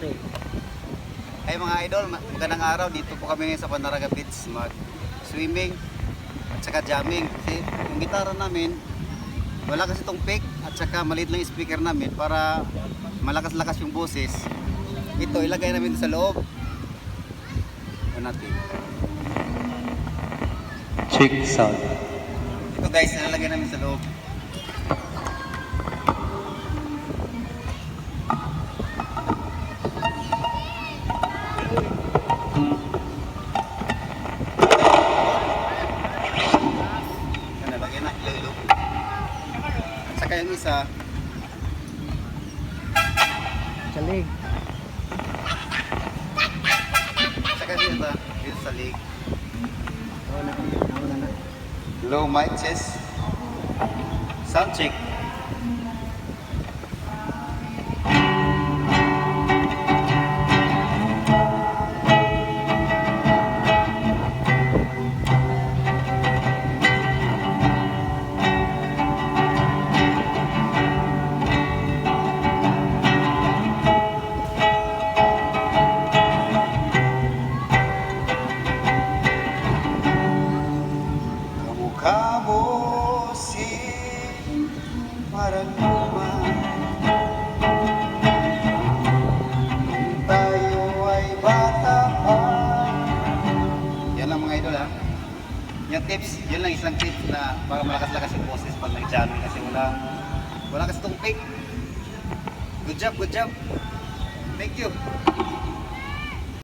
3. Ay mga idol, ma- magandang araw. Dito po kami ngayon sa Panaraga Beach mag swimming at saka jamming. Kasi yung gitara namin, wala kasi itong pick at saka maliit lang speaker namin para malakas-lakas yung boses. Ito, ilagay namin sa loob. Ano natin? Check sound. Ito guys, ilalagay namin sa loob. Saka yung isa, Salig. saka dito, dito sa na. Low mic chest. Sound check. Yung tips, yun lang isang tips na para malakas-lakas yung boses pag nag-jamming kasi wala wala kasi itong pick Good job, good job. Thank you